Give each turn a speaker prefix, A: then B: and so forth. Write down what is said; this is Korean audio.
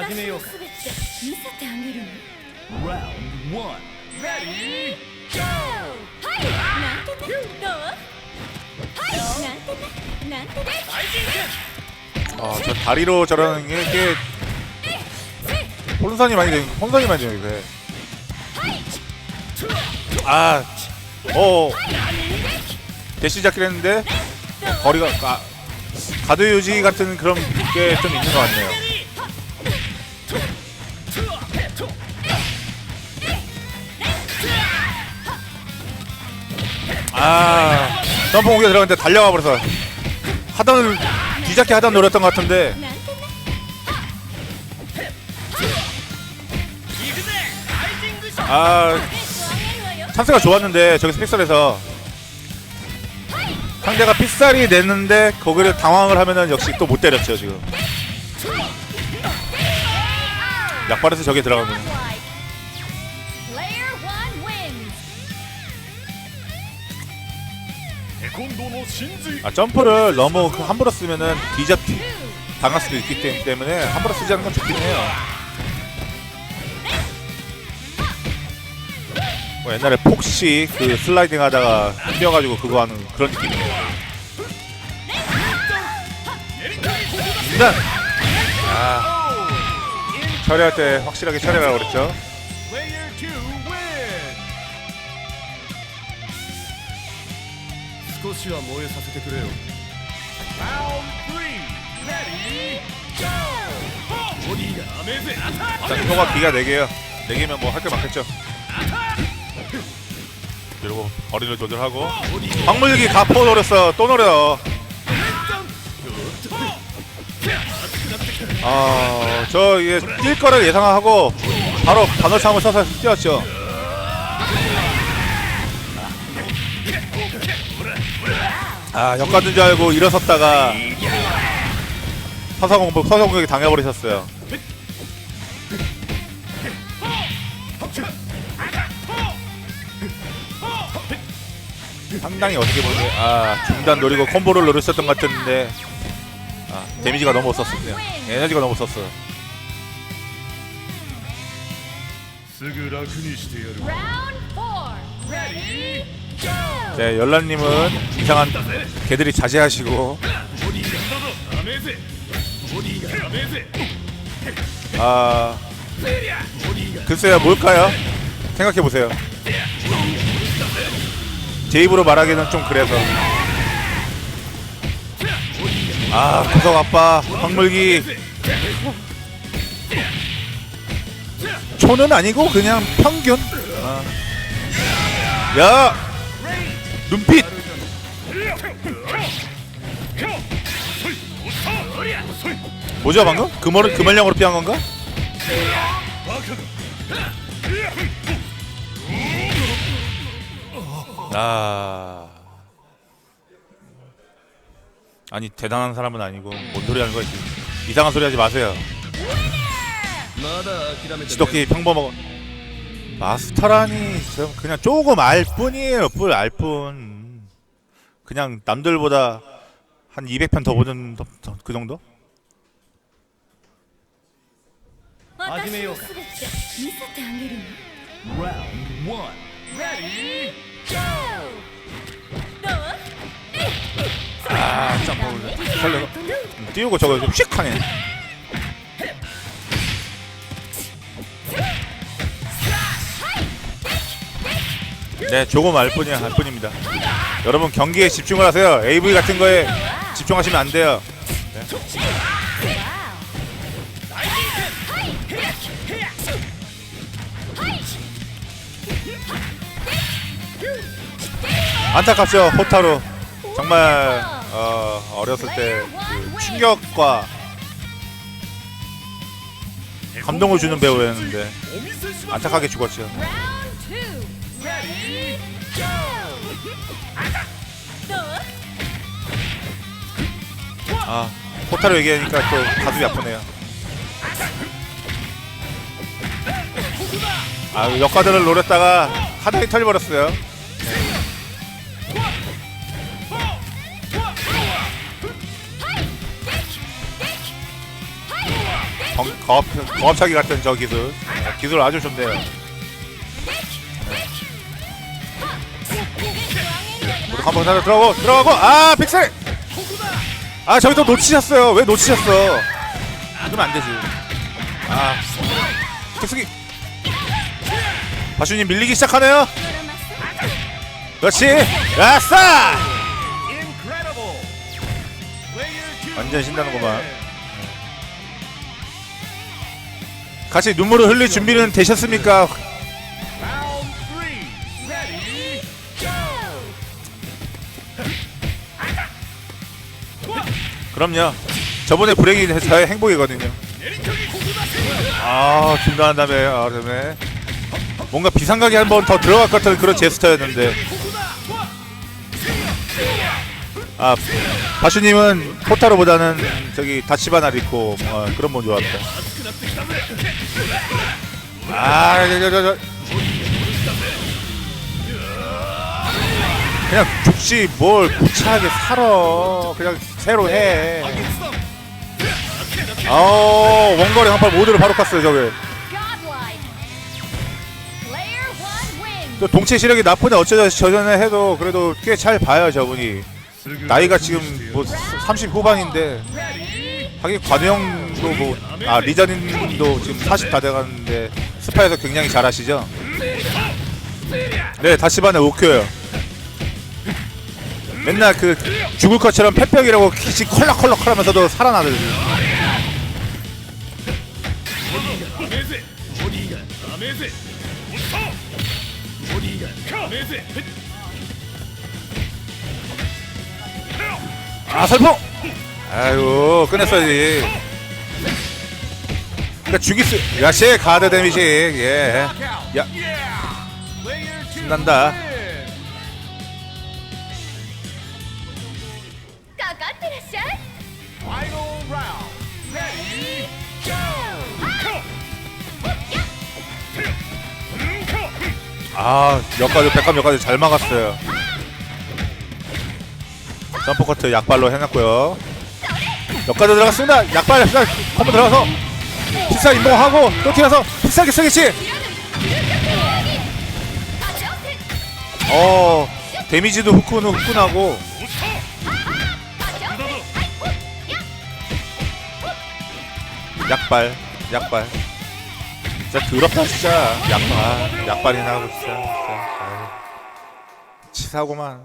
A: 始めようか
B: 私の全て見せてあげるの
A: Round 1 Ready Go
B: はいなんてねどうはいなんてねなんてね
C: 아, 저 다리로 저러는 게, 게 혼선이 많이 돼. 혼선이 많이 돼요, 이게. 아, 어, 대시 잡기로 했는데 거리가 아, 가드 유지 같은 그런 게 좀 있는 것 같네요. 아 점프 공격 들어갔는데 달려가 버려서. 하단을 뒤잡게 하단 노렸던 것 같은데. 아 찬스가 좋았는데 저기서 픽셀에서. 상대가 픽살이 냈는데 거기를 당황을 하면은 역시 또 못 때렸죠 지금. 약발에서 저게
A: 들어가는
C: 아 점프를 너무 그 그 함부로 쓰면은 디저트 당할 수도 있기 때문에 함부로 쓰지 않는 건 좋긴 해요. 뭐 옛날에 폭시 그 슬라이딩 하다가 뛰어가지고 그거 하는 그런 느낌이에요. 네. 일단! 아. 처리할 때 확실하게 처리하라고 그랬죠. 자, 효과 기가 4개요. 4개면 뭐 할 게 많겠죠. 그리고 어린을 조절하고. 박물기 가포 노렸어. 또 노려. 아 저 이게 뛸 거를 예상하고 바로 반월참을 써서 뛰었죠. 아 역가든 줄 알고 일어섰다가 서사공격 서사공격이 당해버리셨어요. 상당히 어떻게 보면 아 중단 노리고 콤보를 노렸었던 것 같은데 아 데미지가 너무 없었네요 에너지가 너무 없었어요
A: すぐ楽にしてやる
B: Round four Ready Go
C: 네 열란님은 이상한 개들이 자제하시고
A: ボディが甘えぜボディが甘えぜ
C: 아 글쎄요 뭘까요? 생각해 보세요 제 입으로 말하기는 좀 그래서 아 구석 아빠 박물기 초는 아니고 그냥 평균 아. 야 눈빛 뭐죠 방금? 금얼 금얼령으로 피한 건가? 아 아니 대단한 사람은 아니고 뭔 소리 하는 거야 지금 이상한 소리 하지 마세요
A: まだ諦めて
C: 지독히 평범하고 마스터라니 저 그냥 조금 알 뿐이에요 뿔알뿐 그냥 남들보다 한 200편 더 보는 더- 더- 그 정도?
B: 私
A: 始めようか
B: の全て見せてあげるの
A: Round 1 Ready
B: どう
C: 아 점프 살려서 음, 띄우고 저거 좀 휙 하네. 네 조금 알 뿐이야 알 뿐입니다. 여러분 경기에 집중을 하세요. AV 같은 거에 집중하시면 안 돼요. 안타깝죠 호타루 정말 어, 어렸을 때 그 충격과 감동을 주는 배우였는데 안타깝게 죽었죠. 아 포탈로 얘기하니까 또 가슴이 아프네요. 아 그 역가들을 노렸다가 하늘이 털버렸어요. 정, 거업, 거업차기 같은 저 기술. 아, 기술 아주 좋네요. 우리 한번 하나 들어가고 들어가고. 아 픽셀! 아 저기 또 놓치셨어요. 왜 놓치셨어? 그러면 안 되지. 아. 특수기. 바슈님 밀리기 시작하네요. 그렇지. 아싸! 완전 신나는구만. 같이 눈물을 흘릴 준비는 되셨습니까? 그럼요. 저번에 불행이 저의 행복이거든요. 아 중단한 다음에 아 그다음에 뭔가 비상각이 한 번 더 들어갈 것 같은 그런 제스처였는데. 아 바슈님은 포타로보다는 저기 다치바나를 입고 뭐 그런 분 좋았다 아 저, 저, 저, 저. 그냥 죽지 뭘 구차하게 살아. 그냥 새로 해. 아우 원거리 한팔 모두를 바로 깠어요 저게. 또 동체 시력이 나쁘냐 어쩌자 저전에 해도 그래도 꽤 잘 봐요 저분이. 나이가 지금 뭐 30 후반인데 하긴 관영도 뭐, 아, 리자님도 지금 40 다 돼가는데 스파에서 굉장히 잘하시죠? 네, 다시반에 오큐예요. 맨날 그 죽을 것처럼 패평이라고 기지 컬락컬락 하면서도
A: 살아나들.
C: 아, 설포! 아유 끝냈어야지 그러니까 죽일 수 야시 가드 데미지 예야. 신난다. 아 역가지 백합 역가지 잘 막았어요. 점프 커트 약발로 해놨고요. 역까지 들어갔습니다. 약발 약발 한번 들어가서 비싸 인봉하고 또 튀어서 비싸게 쓰겠지 어 데미지도 후끈은 후끈하고. 약발 약발. 진짜 더럽다 진짜. 약발 약발이나 하고 진짜 진짜. 아유. 치사하고만